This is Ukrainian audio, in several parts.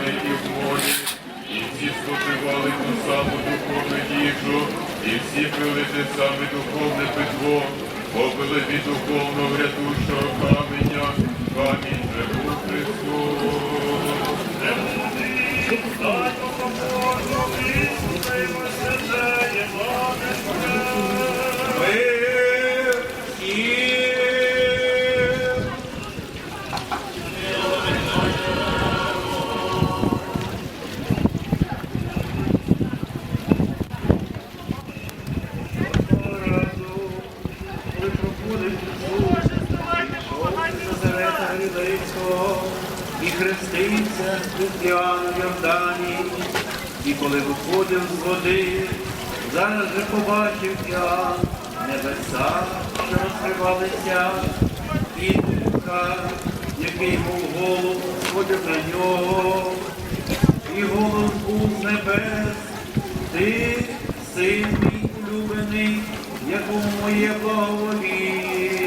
парі і в морі, і всі споживали ту саму духовну їжу, і всі пили те саме духовне питво, попили від духовного грядущого каменя, камінь же був Христос. Мир всім! Коли проходить Ісус, Назарета Галілейського, і хрестився з Іоанном Йордані, і коли виходив з води, зараз же побачив Іоанн небеса, що розкривалися, і духа, який мов голос сходив на нього, і голос був з небес, ти син мій улюблений, якому моє благовоління.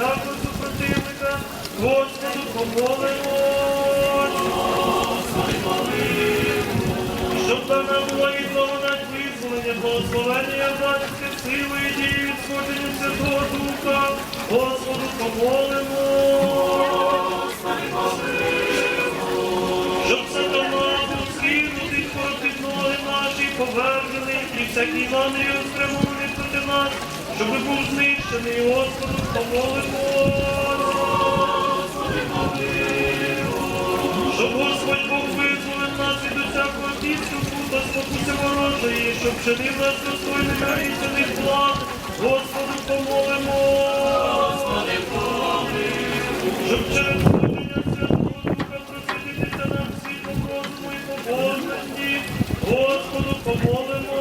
Всякого супротивника, Господу помолимось. Щоб дана була і благодать визволення, благословення янське сили і дії від сходження Святого Духа, Господу помолимось. Щоб сатана був скинутий проти ноги наші, повержений, і всякий намір спрямований проти нас, щоб був знищений, Господу помолимось. Щоб Господь Бог визволив нас від усякого підступу та спокуси ворожої, щоб чинив нас достойними рішених благ, Господу помолимо. Щоб через служення Святого Духа просвітитися нам світлом розуму і побожності, Господу помолимо.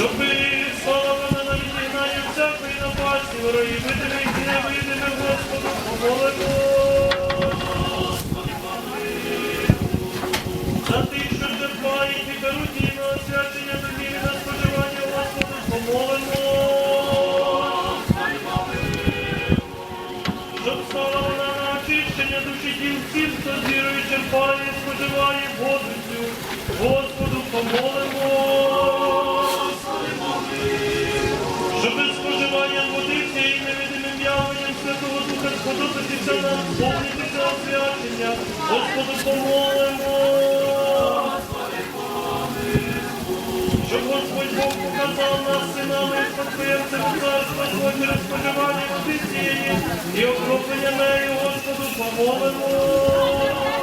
Щоби слава на відігнання всякої напасті, ворої видимих і невидимих, Господу помолимо. За тих, що терпають і беруть її на освячення домів і на споживання, Господу помолимо. Щоб стала вона на очищення душі дім всім, хто черпає споживає воду Господу помолимо. Щоб із споживанням води цієї невидимим явленням Святого Духа сподобатися нам, сповнитися освячення, Господу помолимо. Щоб Господь Бог показав нас синами і спадкоємцями царства свого через споживання води цієї і окроплення нею, Господу помолимо.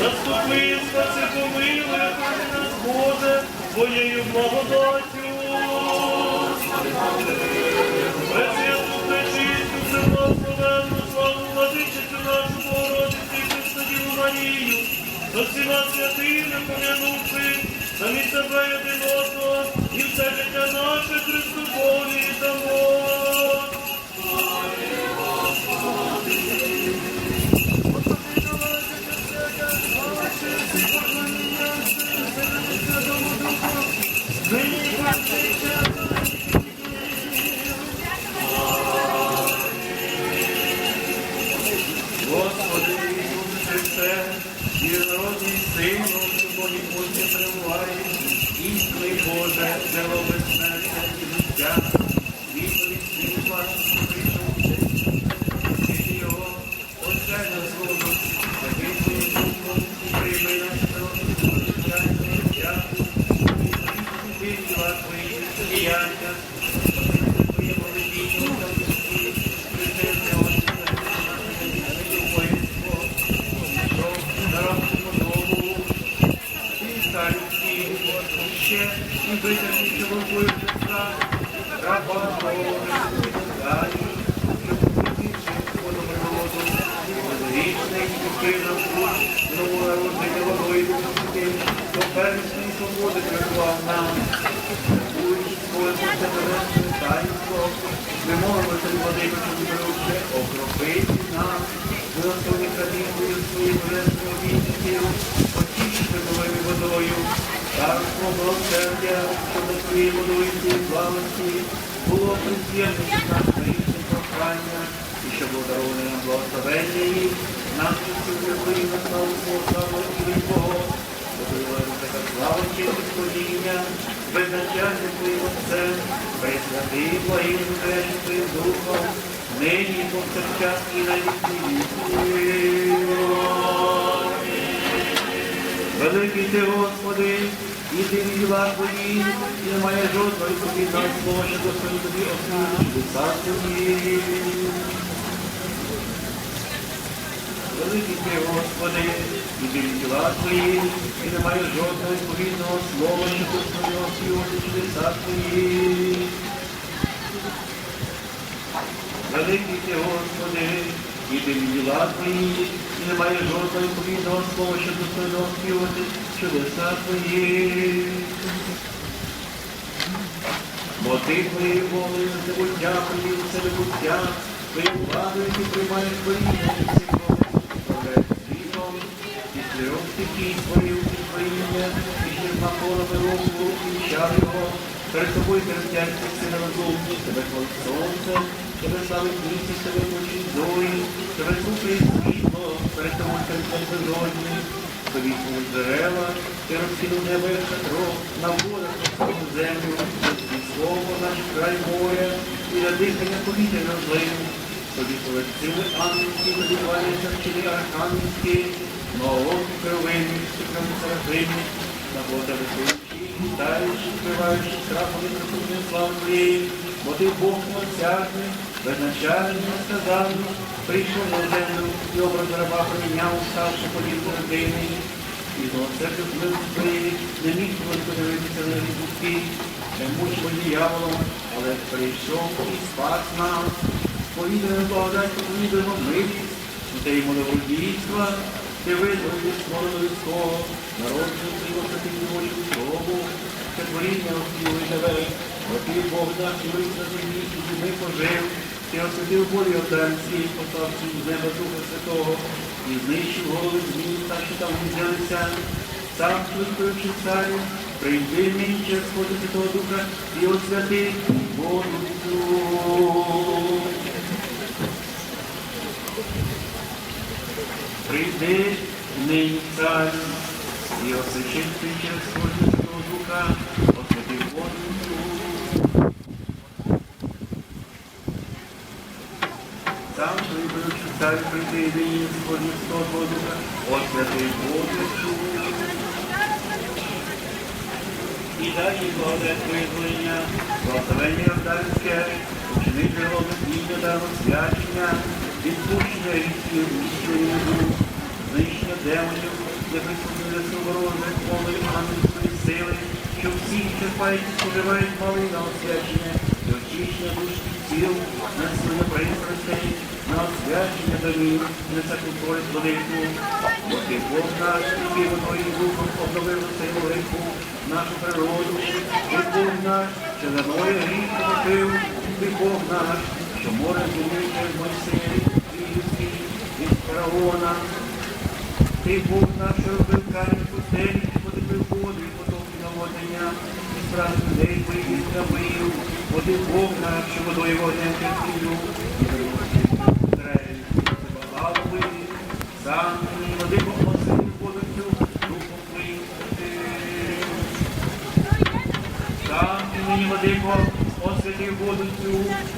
Заступи, спаси, помилуй, охорони нас, Боже, Твоєю благодаттю. Пресвяту, пречисту, всеблагословенну, славу владичицю нашу Богородицю і Христодіву Марію, до всіма святими помянувши, самі себе і один одного, і все життя наше Христу Богу дамо. Боже, джерело безсмертя і життя, відповідь світла, що прийшов світі його, Отче на слово, таким своїм духом, і прийми наше життя, життя, і діла твої діяння, Твоє володіння, Христе, ще і витягнути рукою Христа, раба Божий, далі, Водорічний покинув новонародження водою до першої свободи прибував нам. Царство благословення, що до своєї водою цієї славості було приємність нам річне прохання, і що було дароване нам благословення їх, нам що всі на славу свого славу і Твого, Покриваю така слава честь Господіння, безначальне Твоїм Отцем, пресвятий речі Твоїм Духом, нині повсякчас і на віки. Великий ти, Господи, і ти відділа Твої, і немає жодної подібного слова, що достойно тобі освіти, царство Твої. Великий ти, Господи, і ти діла твої, і немає жодного відповідного слова, що твого співати чудеса твої. Великий ти, Господи, і діла твої, і немає жодного відповідного слова, що твого співати чудеса твої. Бо ти твоєю волею забуття привів у себе буття, твоєю владою ти приймаєш творіння і всі управляєш світом, і трьох стихій твоїх і творіння, і ще знаходами руку, і його, перед тобою терпяться сина розумні, тебе хвалить сонце, тебе славить місяць, тебе почить зорі, тебе слухає світло, перед тобою терпять безодні, тобі служить джерела, ти розкинув небо як шатро, на водах розкинув землю, і слово наш край моря, і на дихання повітря розлив. Тобі колективи ангельські, видіваються вчили архангельські, молоді кровини, сиками серафими, на вода височі, вітаючи, вкриваючи страхом і присутнім славу твоєї, бо ти Бог мосяжний, безначальний, несказаний, прийшов на землю і образ раба прийняв, ставши подібно людини. І до церкви плив своєї, не міг подивитися на людські, не мучимо діяволом, але прийшов і спас нам. Повідаємо благодать, повідаємо милість, те йому добродійства, ти визволив свого людського, народження твого святих ночі славу, це творіння тебе, бо ти Бог наш вийшов на землі, і ми пожив, ти освятив болі отданці, поставши з неба Духа Святого, і знищив голови змін, так що там взялися. Сам чувствуючи царю, прийди мені через Святого Духа і освяти воду Прийди нині царю, і освящити через Господа Духа, освяти воду. Сам прибивши царю, прийди нині Святого Духа, освяти воду. І їй благодать визволення, благословення Йорданське, учинити робити та освячення, відпущення різків, міщення дух, знищення присутнення суворожне, повної ангельської сили, що всі черпають і споживають мали на освячення, і очищення душ і на своє пристрастей, на освячення домів, на всяку користь Бог наш, який твоїм духом обновив цей велику, нашу природу, ти Бог наш, що за мною гріх покотив, ти Бог наш, що море зумів через Мойсеї, і людський, від фараона, ти Бог наш, що робив камінь пустелі, і приходи, потоки наводнення, і справ людей твоїх зробив. Води Бог наш, водою вогнем кипів, і Израїль, благови, сам мені води помоси, воду цю, духом твоїм святим. Сам ти мені води освятив воду цю,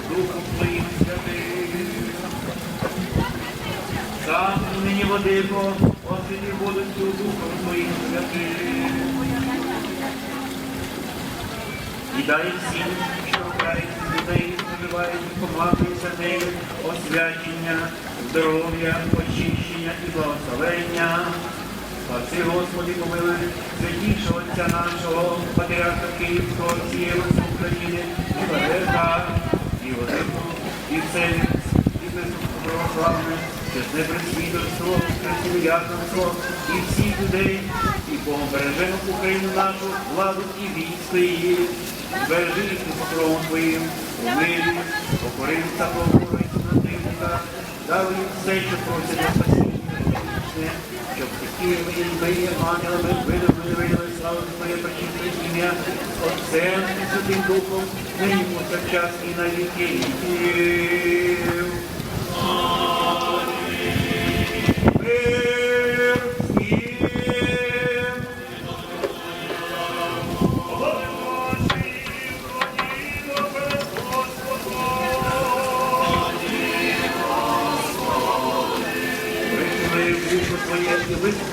духом твоїм святим. Сам ти мені води освятив воду цю, духом твоїм святим. І дай всім, що рухається з споживають, помагаються нею, освячення, здоров'я, очищення і благословення. Спаси, Господи, помилуй святішого Отця нашого, Патріарха Київського, всієї України, і Валерка, і Владику, і Вселенець, і Православне, чесне пресвітерство, красиве ясновство, і всіх людей, і Богом бережемо Україну нашу, владу і військо її, збережи їх покровом Твоїм, у мирі, покорився покорився противника, їм все, що просять спасіння, щоб такими і ми, ангелами, видобули, видали славу Твоє причисте ім'я, Отцем і Святим Духом, нині повсякчас і на віки віків.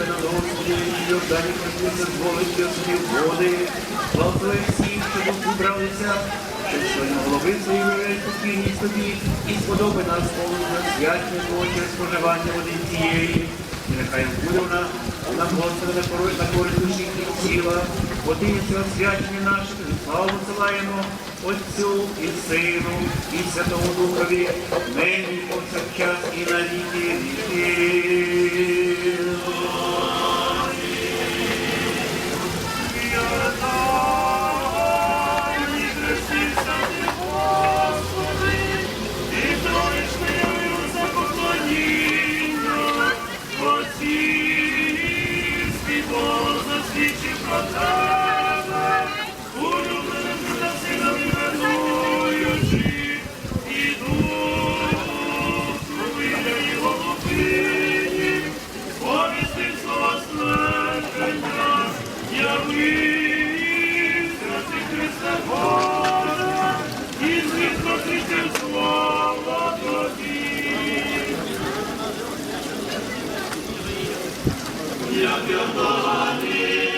І на Господі, і Йордані просвіться зволить собі води. Благослови всіх, що тут зібралися, щоб сьогодні голови свої виявляють покійність тобі, і сподоби нас святня Твого через споживання води цієї. І нехай буде вона на користь, на користь душі і тіла, води і цього свячення наше, тобі славу посилаємо Отцю і Сину, і Святому Духові, нині і повсякчас і на віки віків. Святого Твій.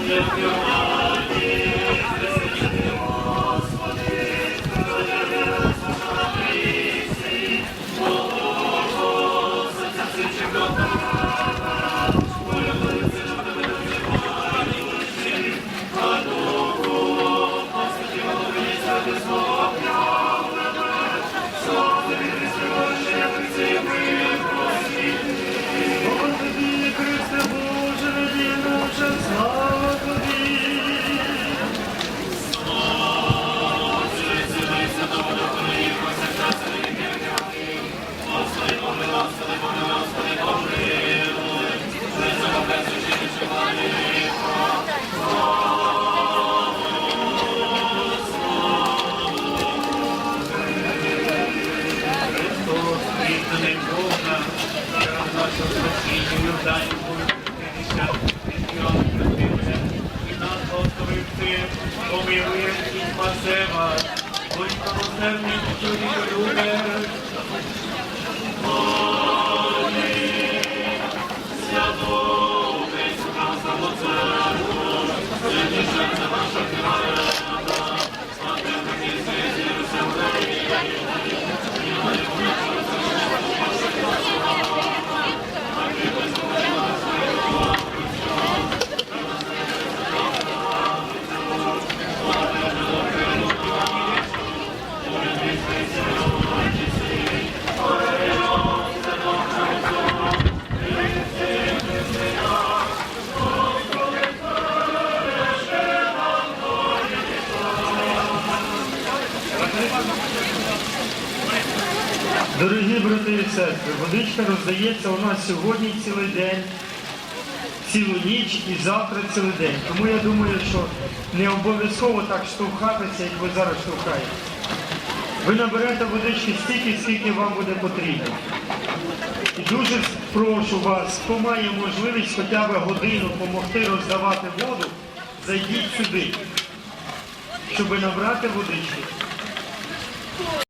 Gracias. Дорогі брати і сестри, водичка роздається у нас сьогодні цілий день, цілу ніч і завтра цілий день. Тому я думаю, що не обов'язково так штовхатися, як ви зараз штовхаєте. Ви наберете водички стільки, скільки вам буде потрібно. І дуже прошу вас, хто має можливість хоча б годину допомогти роздавати воду, зайдіть сюди, щоб набрати водички.